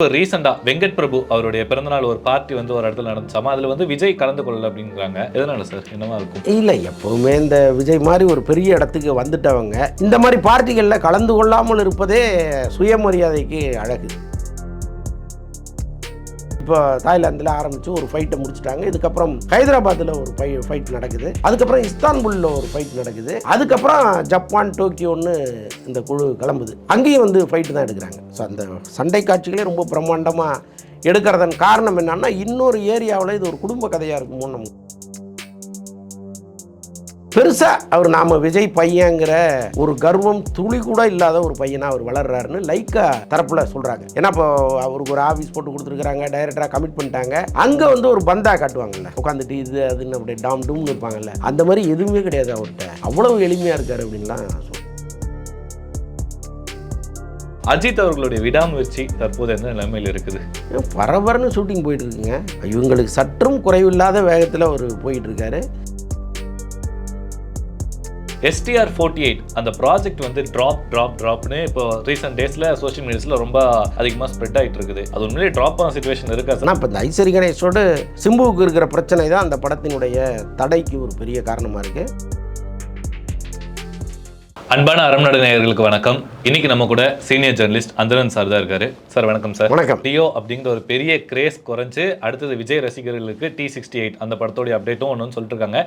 இப்போ ரீசெண்டாக வெங்கட் பிரபு அவருடைய பிறந்தநாள் ஒரு பார்ட்டி வந்து ஒரு இடத்துல நடந்துச்சாமா? அதில் வந்து விஜய் கலந்து கொள்ளல அப்படிங்கிறாங்க எதனால சார் என்னவா இருக்கும்? இல்லை எப்போவுமே இந்த விஜய் மாதிரி ஒரு பெரிய இடத்துக்கு வந்துட்டவங்க இந்த மாதிரி பார்ட்டிகளில் கலந்து கொள்ளாமல் இருப்பதே சுயமரியாதைக்கு அழகு. இப்போ தாய்லாந்தில் ஆரம்பித்து ஒரு ஃபைட்டை முடிச்சிட்டாங்க. இதுக்கப்புறம் ஹைதராபாத்தில் ஒரு ஃபை ஃபைட் நடக்குது. அதுக்கப்புறம் இஸ்தான்புல்ல ஒரு ஃபைட் நடக்குது. அதுக்கப்புறம் ஜப்பான் டோக்கியோன்னு இந்த குழு கிளம்புது. அங்கேயும் வந்து ஃபைட்டு தான் எடுக்கிறாங்க. ஸோ அந்த சண்டை காட்சிகளே ரொம்ப பிரம்மாண்டமாக எடுக்கிறதன் காரணம் என்னன்னா இன்னொரு ஏரியாவில் இது ஒரு குடும்ப கதையாக இருக்குமோ நமக்கு பெருசா அவர் நாம விஜய் பையங்கிற ஒரு கர்வம் துளி கூட இல்லாத ஒரு பையனா அவர் வளர்றாருன்னு லைக்கா தரப்புல சொல்றாங்க. ஏன்னா இப்போ அவருக்கு ஒரு ஆஃபீஸ் போட்டு கொடுத்துருக்காங்க டைரக்டரா கமிட் பண்ணிட்டாங்க. அங்க வந்து ஒரு பந்தா காட்டுவாங்கல்ல. உட்காந்துட்டு இது அதுன்னு அப்படியே டாம் டூம்னு இருப்பாங்கல்ல. அந்த மாதிரி எதுவுமே கிடையாது அவர்கிட்ட. அவ்வளவு எளிமையா இருக்காரு அப்படின்லாம் அஜித் அவர்களுடைய விடாமுயற்சி தற்போது எந்த நிலைமையில் இருக்குது? பரபரன்னு ஷூட்டிங் போயிட்டு இருக்குங்க. இவங்களுக்கு சற்றும் குறைவில்லாத வேகத்தில் அவர் போயிட்டு இருக்காரு. எஸ்டிஆர் ஃபோர்ட்டி எயிட் அந்த ப்ராஜெக்ட் வந்து ட்ராப் ட்ராப் ட்ராப்னு இப்போ ரீசெண்ட் டேஸில் சோஷியல் மீடியாஸில் ரொம்ப அதிகமாக ஸ்ப்ரெட் ஆகிட்டு இருக்குது அது உண்மையிலேயே ட்ராப் ஆன சுச்சுவேஷன் இருக்கா சார் இப்போ இந்த ஐஸ்வரி கணேஷோடு சிம்புவுக்கு இருக்கிற பிரச்சனை தான் அந்த படத்தினுடைய தடைக்கு ஒரு பெரிய காரணமாக இருக்குது அன்பான அறம்நாடு நேயர்களுக்கு வணக்கம். இன்னைக்கு நம்ம கூட சீனியர் ஜெர்னலிஸ்ட் அந்தரன் சார் தான் இருக்காரு. சார் வணக்கம் சார் வணக்கம். டியோ அப்படிங்கிற ஒரு பெரிய கிரேஸ் குறைஞ்சு அடுத்தது விஜய் ரசிகர்களுக்கு டி சிக்ஸ்டி எயிட் அந்த படத்தோடைய அப்டேட்டும் ஒன்று சொல்லிட்டு இருக்காங்க.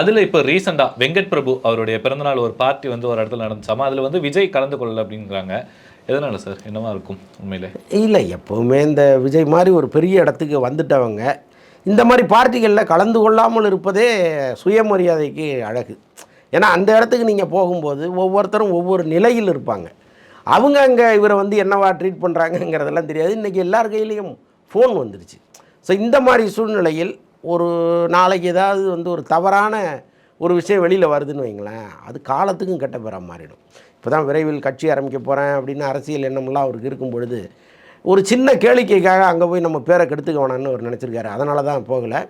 அதில் இப்போ ரீசெண்டாக வெங்கட் பிரபு அவருடைய பிறந்தநாள் ஒரு பார்ட்டி வந்து ஒரு இடத்துல நடந்துச்சாமா? அதில் வந்து விஜய் கலந்து கொள்ளல அப்படிங்கிறாங்க. எதனால சார் என்னவா இருக்கும் உண்மையிலே? இல்லை எப்போவுமே இந்த விஜய் மாதிரி ஒரு பெரிய இடத்துக்கு வந்துட்டவங்க இந்த மாதிரி பார்ட்டிகளில் கலந்து கொள்ளாமல் இருப்பதே சுயமரியாதைக்கு அழகு. ஏன்னா அந்த இடத்துக்கு நீங்கள் போகும்போது ஒவ்வொருத்தரும் ஒவ்வொரு நிலையில் இருப்பாங்க. அவங்க அங்கே இவரை வந்து என்னவா ட்ரீட் பண்ணுறாங்கங்கிறதெல்லாம் தெரியாது. இன்றைக்கி எல்லார் கையிலையும் ஃபோன் வந்துருச்சு. ஸோ இந்த மாதிரி சூழ்நிலையில் ஒரு நாளைக்கு ஏதாவது வந்து ஒரு தவறான ஒரு விஷயம் வெளியில் வருதுன்னு வைங்களேன் அது காலத்துக்கும் கெட்ட பெற மாறிடும். இப்போ தான் விரைவில் கட்சி ஆரம்பிக்க போகிறேன் அப்படின்னு அரசியல் எண்ணம்லாம் அவருக்கு இருக்கும் பொழுது ஒரு சின்ன கேளிக்கைக்காக அங்கே போய் நம்ம பேரை கெடுத்துக்க வேணாம்னு அவர் நினச்சிருக்காரு. அதனால தான் போகலை.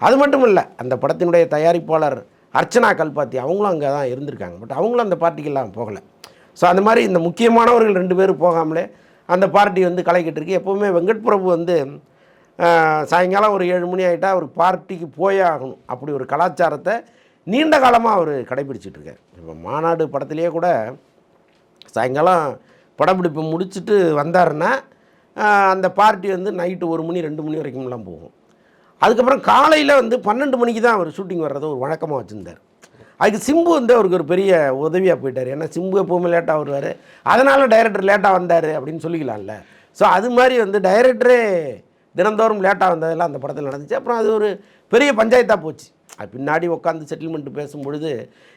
அது மட்டும் இல்லை அந்த படத்தினுடைய தயாரிப்பாளர் அர்ச்சனா கல்பாத்தி அவங்களும் அங்கே தான் இருந்திருக்காங்க. பட் அவங்களும் அந்த பார்ட்டிக்கெல்லாம் போகலை. ஸோ அந்த மாதிரி இந்த முக்கியமானவர்கள் ரெண்டு பேரும் போகாமலே அந்த பார்ட்டி வந்து கலைக்கிட்டு இருக்கு. எப்போவுமே வெங்கட் பிரபு வந்து சாயங்காலம் ஒரு ஏழு மணி ஆகிட்டால் அவர் பார்ட்டிக்கு போயே ஆகணும். அப்படி ஒரு கலாச்சாரத்தை நீண்ட காலமாக அவர் கடைபிடிச்சிட்ருக்கார் இப்போ மாநாடு படத்திலேயே கூட சாயங்காலம் படப்பிடிப்பு முடிச்சுட்டு வந்தாருன்னா அந்த பார்ட்டி வந்து நைட்டு ஒரு மணி ரெண்டு மணி வரைக்கும்லாம் போகும். அதுக்கப்புறம் காலையில் வந்து பன்னெண்டு மணிக்கு தான் அவர் ஷூட்டிங் வர்றது ஒரு வழக்கமாக வச்சுருந்தார். அதுக்கு சிம்பு வந்து அவருக்கு ஒரு பெரிய உதவியாக போயிட்டார். ஏன்னா சிம்பு எப்போவுமே லேட்டாக வருவார். அதனால் டைரக்டர் லேட்டாக வந்தார் அப்படின்னு சொல்லிக்கலாம்ல. ஸோ அது மாதிரி வந்து டைரக்டரே தினந்தோறும் லேட்டாக வந்ததெல்லாம் அந்த படத்தில் நடந்துச்சு. அப்புறம் அது ஒரு பெரிய பஞ்சாயத்தாக போச்சு. அது பின்னாடி உட்காந்து செட்டில்மெண்ட் பேசும்பொழுது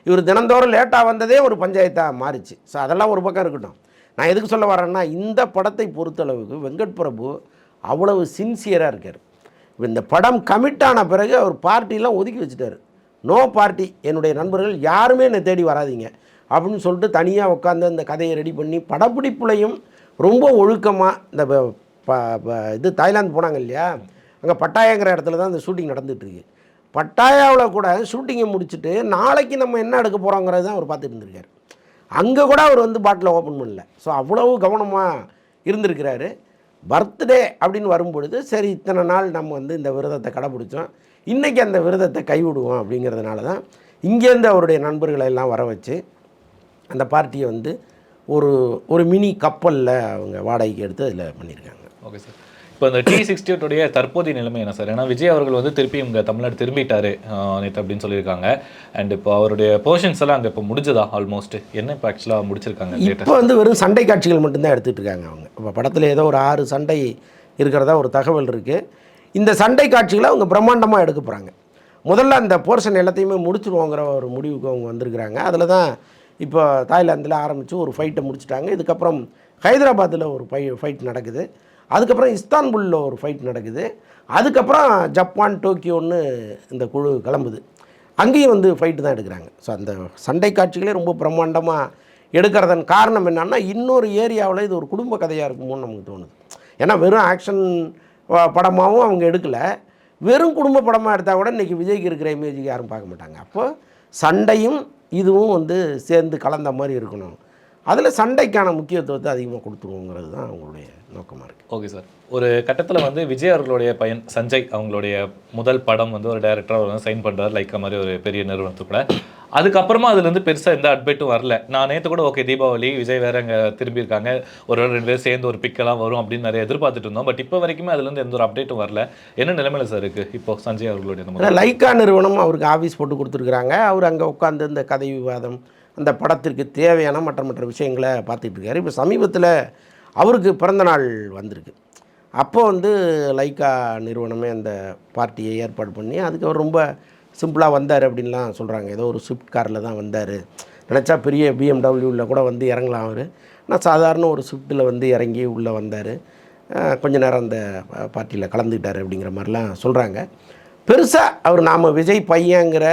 இவர் தினந்தோறும் லேட்டாக வந்ததே ஒரு பஞ்சாயத்தாக மாறிச்சு. ஸோ அதெல்லாம் ஒரு பக்கம் இருக்கட்டும். நான் எதுக்கு சொல்ல வரேன்னா இந்த படத்தை பொறுத்தளவுக்கு வெங்கட் பிரபு அவ்வளவு சின்சியராக இருக்கார். இந்த படம் கமிட் ஆன பிறகு அவர் பார்ட்டிலாம் ஒதுக்கி வச்சுட்டாரு. நோ பார்ட்டி என்னுடைய நண்பர்கள் யாருமே என்னை தேடி வராதீங்க. அப்படின்னு சொல்லிட்டு தனியாக உட்காந்து அந்த கதையை ரெடி பண்ணி படப்பிடிப்புலையும் ரொம்ப ஒழுக்கமாக இந்த ப- ப- இது தாய்லாந்து போனாங்க இல்லையா? அங்கே பட்டாயங்கிற இடத்துல தான் இந்த ஷூட்டிங் நடந்துகிட்ருக்கு பட்டாயாவில் கூட ஷூட்டிங்கை முடிச்சுட்டு நாளைக்கு நம்ம என்ன எடுக்க போகிறோங்கிறது தான் அவர் பார்த்துட்டு இருந்திருக்காரு அங்கே கூட அவர் வந்து பாட்டில் ஓப்பன் பண்ணல. ஸோ அவ்வளவு கவனமாக இருந்திருக்கிறாரு. பர்த்டே அப்படின்னு வரும்பொழுது சரி இத்தனை நாள் நம்ம வந்து இந்த விரதத்தை கடைப்பிடிச்சோம் இன்றைக்கி அந்த விரதத்தை கைவிடுவோம் அப்படிங்கிறதுனால தான் இங்கேருந்து அவருடைய நண்பர்களை எல்லாம் வர வச்சு அந்த பார்ட்டியை வந்து ஒரு ஒரு மினி கப்பலில் அவங்க வாடகைக்கு எடுத்து அதில் பண்ணியிருக்காங்க. Okay sir. இப்போ இந்த டி சிக்ஸ்டியோடைய தற்போதைய நிலைமை என்ன சார்? ஏன்னா விஜய் அவர்கள் வந்து திருப்பி இங்கே தமிழ்நாடு திரும்பிட்டாரு நேற்று அப்படின்னு சொல்லியிருக்காங்க. அண்ட் இப்போ அவருடைய போர்ஷன்ஸ் எல்லாம் அங்கே இப்போ முடிஞ்சதா ஆல்மோஸ்ட் என்ன இப்போ ஆக்சுவலாக முடிச்சிருக்காங்க இப்போ வந்து வெறும் சண்டை காட்சிகள் மட்டும்தான் எடுத்துகிட்டு இருக்காங்க அவங்க. இப்போ படத்தில் ஏதோ ஒரு ஆறு சண்டை இருக்கிறதா ஒரு தகவல் இருக்குது இந்த சண்டை காட்சிகளை அவங்க பிரம்மாண்டமாக எடுக்க போகிறாங்க முதல்ல அந்த போர்ஷன் எல்லாத்தையுமே முடிச்சிருவோங்கிற ஒரு முடிவுக்கு அவங்க வந்திருக்கிறாங்க. அதில் தான் இப்போ தாய்லாந்தில் ஆரம்பித்து ஒரு ஃபைட்டை முடிச்சிட்டாங்க. இதுக்கப்புறம் ஹைதராபாத்தில் ஒரு ஃபை ஃபைட் நடக்குது. அதுக்கப்புறம் இஸ்தான்புல்ல ஒரு ஃபைட் நடக்குது. அதுக்கப்புறம் ஜப்பான் டோக்கியோன்னு இந்த குழு கிளம்புது. அங்கேயும் வந்து ஃபைட்டு தான் எடுக்கிறாங்க. ஸோ அந்த சண்டை காட்சிகளே ரொம்ப பிரம்மாண்டமாக எடுக்கிறதன் காரணம் என்னன்னா இன்னொரு ஏரியாவில் இது ஒரு குடும்ப கதையாக இருக்குமோன்னு நமக்கு தோணுது. ஏன்னா வெறும் ஆக்ஷன் படமாகவும் அவங்க எடுக்கலை. வெறும் குடும்ப படமாக எடுத்தால் கூட இன்றைக்கி விஜய்க்கு இருக்கிற இமேஜுக்கு யாரும் பார்க்க மாட்டாங்க. அப்போ சண்டையும் இதுவும் வந்து சேர்ந்து கலந்த மாதிரி இருக்கணும். அதில் சண்டைக்கான முக்கியத்துவத்தை அதிகமாக கொடுத்துருவோங்கிறது தான் அவங்களுடைய நோக்கமாக இருக்குது ஓகே சார். ஒரு கட்டத்தில் வந்து விஜய் அவர்களுடைய பையன் சஞ்சய் அவங்களுடைய முதல் படம் வந்து ஒரு டைரக்டராக வந்து சைன் பண்ணுறாரு லைக்கா மாதிரி ஒரு பெரிய நிறுவனத்து கூட. அதுக்கப்புறமா அதுலேருந்து பெருசாக எந்த அப்டேட்டும் வரல. நான் நேற்று கூட ஓகே தீபாவளி விஜய் வேற அங்கே திரும்பியிருக்காங்க. ஒரு ரெண்டு பேர் சேர்ந்து ஒரு பிக்கெல்லாம் வரும் அப்படின்னு நிறைய எதிர்பார்த்துட்டு இருந்தோம். பட் இப்போ வரைக்குமே அதுலேருந்து எந்த ஒரு அப்டேட்டும் வரல. என்ன நிலைமையில சார் இருக்குது இப்போ சஞ்சய் அவர்களுடைய லைக்கா நிறுவனம் அவருக்கு ஆஃபீஸ் போட்டு கொடுத்துருக்குறாங்க. அவர் அங்கே உட்காந்து இந்த கதை விவாதம் அந்த படத்திற்கு தேவையான மற்ற மற்ற விஷயங்களை பார்த்துட்டு இருக்காரு. இப்போ சமீபத்தில் அவருக்கு பிறந்தநாள் வந்திருக்கு. அப்போ வந்து லைக்கா நிறுவனமே அந்த பார்ட்டியை ஏற்பாடு பண்ணி அதுக்கு அவர் ரொம்ப சிம்பிளாக வந்தார் அப்படின்லாம் சொல்கிறாங்க ஏதோ ஒரு ஸ்விஃப்ட் காரில் தான் வந்தார். நினச்சா பெரிய பிஎம்டபிள்யூவில் கூட வந்து இறங்கலாம் அவர். ஆனால் சாதாரண ஒரு ஸ்விஃப்ட்டில் வந்து இறங்கி உள்ளே வந்தார். கொஞ்ச நேரம் அந்த பார்ட்டியில் கலந்துக்கிட்டார் அப்படிங்கிற மாதிரிலாம் சொல்கிறாங்க பெருசாக அவர் நாம் விஜய் பையங்கிற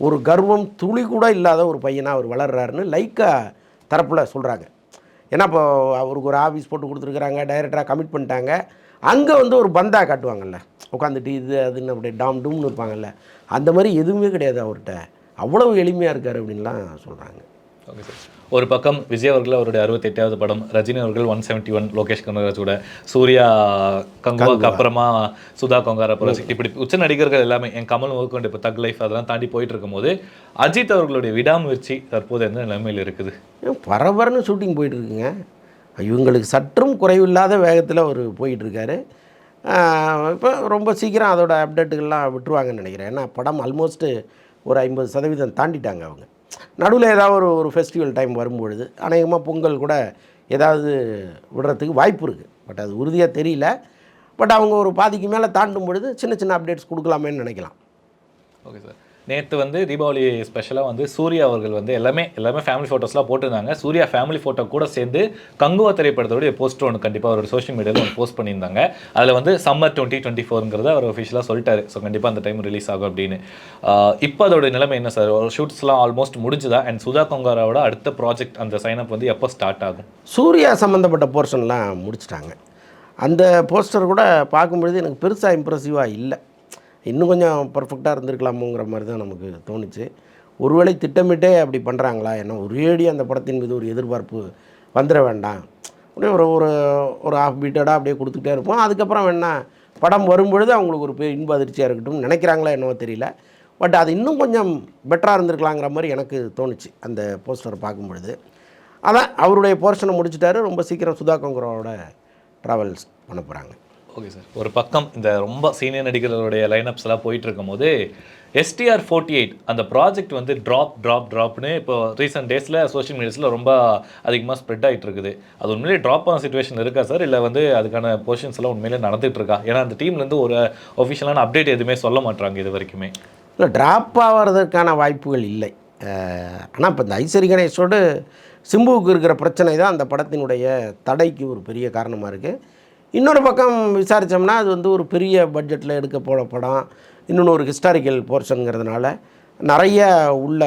ஒரு கர்வம் துளி கூட இல்லாத ஒரு பையனாக அவர் வளர்றாருன்னு லைக்கா தரப்பில் சொல்கிறாங்க ஏன்னா இப்போ அவருக்கு ஒரு ஆஃபீஸ் போட்டு கொடுத்துருக்குறாங்க டைரக்டராக கமிட் பண்ணிட்டாங்க. அங்கே வந்து ஒரு பந்தா காட்டுவாங்கல்ல. உட்காந்துட்டு இது அதுன்னு அப்படியே டாம் டூம்னு இருப்பாங்கல்ல. அந்த மாதிரி எதுவுமே கிடையாது அவர்கிட்ட. அவ்வளவு எளிமையாக இருக்கார் அப்படின்லாம் சொல்கிறாங்க ஓகே சார் ஒரு பக்கம் விஜய் அவர்கள் அவருடைய அறுபத்தெட்டாவது படம் ரஜினி அவர்கள் one seventy one Lokesh Kanagaraj கூட சூர்யா கங்குவாக்கு அப்புறமா சுதா கொங்கார ப்ராஜெக்ட் இப்படி உச்ச நடிகர்கள் எல்லாமே என் கமல் முதற்கொண்டு இப்போ தக் லைஃப் அதெல்லாம் தாண்டி போயிட்டு இருக்கும்போது அஜித் அவர்களுடைய விடாமுயற்சி தற்போது எந்த நிலைமையில் இருக்குது? பரபரன்னு ஷூட்டிங் போயிட்டு இருக்குங்க. இவங்களுக்கு சற்றும் குறைவில்லாத வேகத்தில் அவர் போயிட்டுருக்காரு இப்போ ரொம்ப சீக்கிரம் அதோட அப்டேட்டுகள்லாம் விட்டுருவாங்கன்னு நினைக்கிறேன். ஏன்னா படம் ஆல்மோஸ்ட்டு ஒரு ஐம்பது சதவீதம் தாண்டிட்டாங்க அவங்க. நடுவில் ஏதாவது ஒரு ஒரு ஃபெஸ்டிவல் டைம் வரும்பொழுது அநேகமாக பொங்கல் கூட ஏதாவது விடுறதுக்கு வாய்ப்பு இருக்குது பட் அது உறுதியாக தெரியல. பட் அவங்க ஒரு பாதிக்கு மேலே தாண்டும் பொழுது சின்ன சின்ன அப்டேட்ஸ் கொடுக்கலாமேன்னு நினைக்கலாம். ஓகே சார் நேற்று வந்து தீபாவளி ஸ்பெஷலாக வந்து சூர்யா அவர்கள் வந்து எல்லாமே எல்லாமே ஃபேமிலி ஃபோட்டோஸ்லாம் போட்டிருந்தாங்க. சூர்யா ஃபேமிலி ஃபோட்டோ கூட சேர்ந்து கங்குவா திரைப்படத்தோடைய போஸ்டர் ஒன்று கண்டிப்பாக ஒரு சோஷியல் மீடியாவில் ஒன்று போஸ்ட் பண்ணியிருந்தாங்க. அதில் வந்து சம்மர் டுவெண்ட்டி டுவெண்ட்டி ஃபோருங்கிறத அவர் ஒஃபிஷியலாக சொல்லிட்டாரு. ஸோ கண்டிப்பாக அந்த டைம் ரிலீஸ் ஆகும் அப்படின்னு. இப்போ அதோட நிலைமை என்ன சார் ஷூட்ஸ்லாம் ஆல்மோஸ்ட் முடிஞ்சுதா? அண்ட் சுதா கொங்காராவோட அடுத்த ப்ராஜெக்ட் அந்த சைனப் வந்து எப்போ ஸ்டார்ட் ஆகும்? சூர்யா சம்மந்தப்பட்ட போர்ஷன்லாம் முடிச்சிட்டாங்க. அந்த போஸ்டர் கூட பார்க்கும்பொழுது எனக்கு பெருசாக இம்ப்ரெசிவாக இல்லை. இன்னும் கொஞ்சம் பர்ஃபெக்டாக இருந்திருக்கலாமோங்கிற மாதிரி தான் நமக்கு தோணுச்சு. ஒருவேளை திட்டமிட்டே அப்படி பண்ணுறாங்களா ஏன்னா ஒரேடி அந்த படத்தின் மீது ஒரு எதிர்பார்ப்பு வந்துட வேண்டாம். அப்படியே ஒரு ஒரு ஒரு ஆஃப் பீட்டடாக அப்படியே கொடுத்துக்கிட்டே இருப்போம். அதுக்கப்புறம் வேணா படம் வரும்பொழுது அவங்களுக்கு ஒரு பெரிய இன்ப அதிர்ச்சியாக இருக்கட்டும் நினைக்கிறாங்களா என்னவோ தெரியல. பட் அது இன்னும் கொஞ்சம் பெட்டராக இருந்திருக்கலாங்கிற மாதிரி எனக்கு தோணுச்சு அந்த போஸ்டர் பார்க்கும்பொழுது. அதான் அவருடைய போர்ஷனை முடிச்சிட்டாரு. ரொம்ப சீக்கிரம் சுதா கொங்கரோட ட்ராவல்ஸ் பண்ண போகிறாங்க ஓகே சார் ஒரு பக்கம் இந்த ரொம்ப சீனியர் நடிகர்களுடைய லைனப்ஸ் எல்லாம் போயிட்டு இருக்கும்போது எஸ்டிஆர் ஃபோர்ட்டி எயிட் அந்த ப்ராஜெக்ட் வந்து ட்ராப் ட்ராப் ட்ராப்னு இப்போ ரீசெண்ட் டேஸில் சோஷியல் மீடியாஸில் ரொம்ப அதிகமாக ஸ்ப்ரெட் ஆகிட்டு இருக்குது அது உண்மையிலேயே ட்ராப் ஆன சுச்சுவேஷன் இருக்கா சார் இல்லை வந்து அதுக்கான போர்ஷன்ஸ் எல்லாம் உண்மையிலே நடந்துகிட்டு இருக்கா ஏன்னா அந்த டீம்லேருந்து ஒரு ஒஃபிஷியலான அப்டேட் எதுவுமே சொல்ல மாட்டாங்க இது வரைக்குமே. இல்லை ட்ராப் ஆகிறதுக்கான வாய்ப்புகள் இல்லை. ஆனால் இப்போ இந்த ஐஸ்வரி கணேஷோடு சிம்புவுக்கு இருக்கிற பிரச்சனை தான் அந்த படத்தினுடைய தடைக்கு ஒரு பெரிய காரணமாக இருக்குது இன்னொரு பக்கம் விசாரித்தோம்னா அது வந்து ஒரு பெரிய பட்ஜெட்டில் எடுக்க போகிற படம். இன்னொன்று ஒரு ஹிஸ்டாரிக்கல் போர்ஷனுங்கிறதுனால நிறைய உள்ள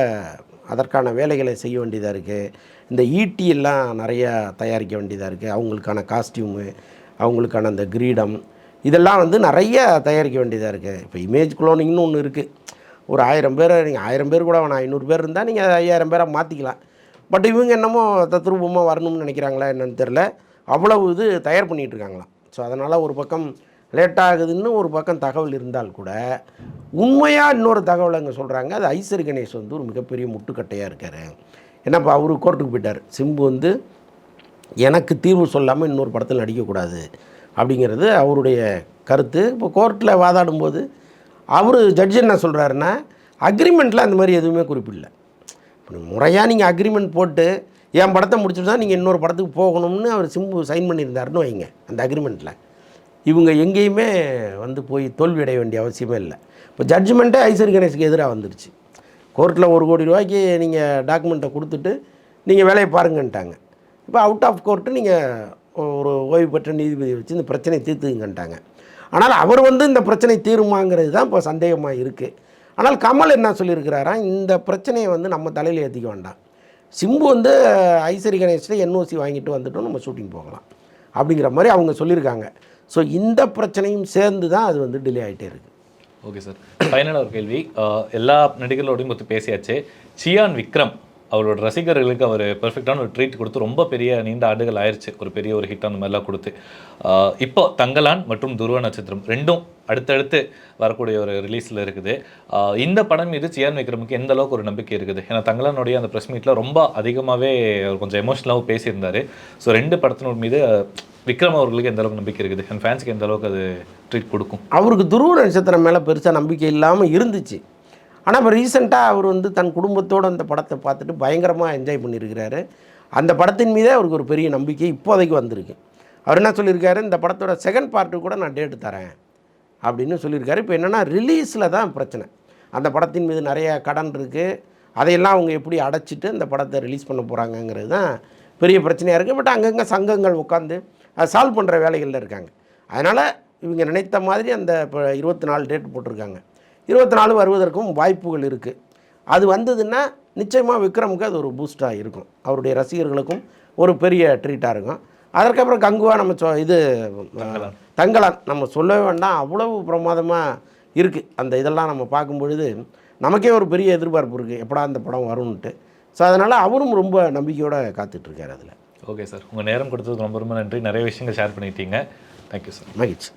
அதற்கான வேலைகளை செய்ய வேண்டியதாக இருக்குது இந்த ஈட்டி எல்லாம் நிறைய தயாரிக்க வேண்டியதாக இருக்குது அவங்களுக்கான காஸ்டியூமு அவங்களுக்கான அந்த கிரீடம் இதெல்லாம் வந்து நிறைய தயாரிக்க வேண்டியதாக இருக்குது இப்போ இமேஜ் குளோனிங்னு ஒன்று இருக்குது ஒரு ஆயிரம் பேரை நீங்கள் ஆயிரம் பேர் கூட வேணாம் ஐநூறு பேர் இருந்தால் நீங்கள் ஐயாயிரம் பேரை மாற்றிக்கலாம் பட் இவங்க என்னமோ தத்ரூபமாக வரணும்னு நினைக்கிறாங்களா என்னென்னு தெரில அவ்வளவு இது தயார் பண்ணிகிட்டு இருக்காங்களாம். ஸோ அதனால் ஒரு பக்கம் லேட் ஆகுதுன்னு ஒரு பக்கம் தகவல் இருந்தால் கூட உண்மையாக இன்னொரு தகவல் அங்கே சொல்கிறாங்க அது ஐசர் கணேஷ் வந்து ஒரு மிகப்பெரிய முட்டுக்கட்டையாக இருக்கார். ஏன்னா இப்போ அவரு கோர்ட்டுக்கு போயிட்டார். சிம்பு வந்து எனக்கு தீர்வு சொல்லாமல் இன்னொரு படத்தில் நடிக்கக்கூடாது அப்படிங்கிறது அவருடைய கருத்து. இப்போ கோர்ட்டில் வாதாடும்போது அவர் ஜட்ஜ் என்ன சொல்கிறாருன்னா அக்ரிமெண்ட்டில் அந்த மாதிரி எதுவுமே குறிப்பிடல. முறையாக நீங்கள் அக்ரிமெண்ட் போட்டு என் படத்தை முடிச்சுட்டு தான் நீங்கள் இன்னொரு படத்துக்கு போகணும்னு அவர் சிம்பு சைன் பண்ணியிருந்தாருன்னு வைங்க அந்த அக்ரிமெண்ட்டில் இவங்க எங்கேயுமே வந்து போய் தோல்வி அடைய வேண்டிய அவசியமே இல்லை. இப்போ ஜட்ஜ்மெண்ட்டே ஐஸ்வரி கணேஷுக்கு எதிராக வந்துருச்சு. கோர்ட்டில் ஒரு கோடி ரூபாய்க்கு நீங்கள் டாக்குமெண்ட்டை கொடுத்துட்டு நீங்கள் வேலையை பாருங்கன்ட்டாங்க. இப்போ அவுட் ஆஃப் கோர்ட்டு நீங்கள் ஒரு ஓய்வு பெற்ற நீதிபதியை வச்சு இந்த பிரச்சனையை தீர்த்துங்கன்ட்டாங்க. ஆனால் அவர் வந்து இந்த பிரச்சனை தீருமாங்கிறது தான் இப்போ சந்தேகமாக இருக்குது ஆனால் கமல் என்ன சொல்லியிருக்கிறாரா இந்த பிரச்சனையை வந்து நம்ம தலையில் ஏற்றிக்க வேண்டாம். சிம்பு வந்து ஐசரி கணேஷில் என்ஓசி வாங்கிட்டு வந்துட்டோம் நம்ம ஷூட்டிங் போகலாம். அப்படிங்கிற மாதிரி அவங்க சொல்லியிருக்காங்க. ஸோ இந்த பிரச்சனையும் சேர்ந்து தான் அது வந்து டிலே ஆகிட்டே இருக்குது ஓகே சார் ஃபைனலாக ஒரு கேள்வி. எல்லா நடிகர்களோடையும் ஒத்து பேசியாச்சு. சியான் விக்ரம் அவரோட ரசிகர்களுக்கு அவர் பெர்ஃபெக்டான ஒரு ட்ரீட் கொடுத்து ரொம்ப பெரிய நீண்ட ஆண்டுகள் ஆயிடுச்சு ஒரு பெரிய ஒரு ஹிட் அந்த மாதிரிலாம் கொடுத்து. இப்போ தங்கலான் மற்றும் துருவ நட்சத்திரம் ரெண்டும் அடுத்தடுத்து வரக்கூடிய ஒரு ரிலீஸில் இருக்குது. இந்த படம் மீது சியான் விக்ரமுக்கு எந்த அளவுக்கு ஒரு நம்பிக்கை இருக்குது? ஏன்னா தங்கலானுடைய அந்த ப்ரெஸ் மீட்டில் ரொம்ப அதிகமாகவே அவர் கொஞ்சம் எமோஷனலாகவும் பேசியிருந்தார். ஸோ ரெண்டு படத்தினோட மீது விக்ரம் அவர்களுக்கு எந்த அளவுக்கு நம்பிக்கை இருக்குது? என் ஃபேன்ஸுக்கு எந்த அளவுக்கு அது ட்ரீட் கொடுக்கும்? அவருக்கு துருவ நட்சத்திரம் மேலே பெருசாக நம்பிக்கை இல்லாமல் இருந்துச்சு. ஆனால் இப்போ ரீசெண்டாக அவர் வந்து தன் குடும்பத்தோடு அந்த படத்தை பார்த்துட்டு பயங்கரமாக என்ஜாய் பண்ணியிருக்கிறாரு அந்த படத்தின் மீதே அவருக்கு ஒரு பெரிய நம்பிக்கை இப்போதைக்கு வந்திருக்கு. அவர் என்ன சொல்லியிருக்காரு? இந்த படத்தோட செகண்ட் பார்ட்டு கூட நான் டேட்டு தரேன் அப்படின்னு சொல்லியிருக்காரு. இப்போ என்னென்னா ரிலீஸில் தான் பிரச்சனை. அந்த படத்தின் மீது நிறைய கடன் இருக்குது அதையெல்லாம் அவங்க எப்படி அடைச்சிட்டு அந்த படத்தை ரிலீஸ் பண்ண போகிறாங்கங்கிறது தான் பெரிய பிரச்சனையாக இருக்குது பட் அங்கங்கே சங்கங்கள் உட்காந்து அதை சால்வ் பண்ணுற வேலைகளில் இருக்காங்க. அதனால் இவங்க நினைத்த மாதிரி அந்த இப்போ இருபத்தி நாலு டேட் போட்டிருக்காங்க. இருபத்தி நாலு வருவதற்கும் வாய்ப்புகள் இருக்குது அது வந்ததுன்னா நிச்சயமாக விக்ரமுக்கு அது ஒரு பூஸ்டாக இருக்கும். அவருடைய ரசிகர்களுக்கும் ஒரு பெரிய ட்ரீட்டாக இருக்கும். அதற்கப்புறம் கங்குவா நம்ம சொ இது தங்கலான். நம்ம சொல்லவே வேண்டாம். அவ்வளவு பிரமாதமாக இருக்குது அந்த இதெல்லாம் நம்ம பார்க்கும் பொழுது நமக்கே ஒரு பெரிய எதிர்பார்ப்பு இருக்குது எப்படா அந்த படம் வரும்ன்ட்டு. ஸோ அதனால் அவரும் ரொம்ப நம்பிக்கையோடு காத்துட்ருக்கார் அதில். ஓகே சார் உங்கள் நேரம் கொடுத்ததுக்கு ரொம்ப ரொம்ப நன்றி. நிறைய விஷயங்கள் ஷேர் பண்ணிட்டீங்க. தேங்க்யூ சார் மகிழ்ச்சி.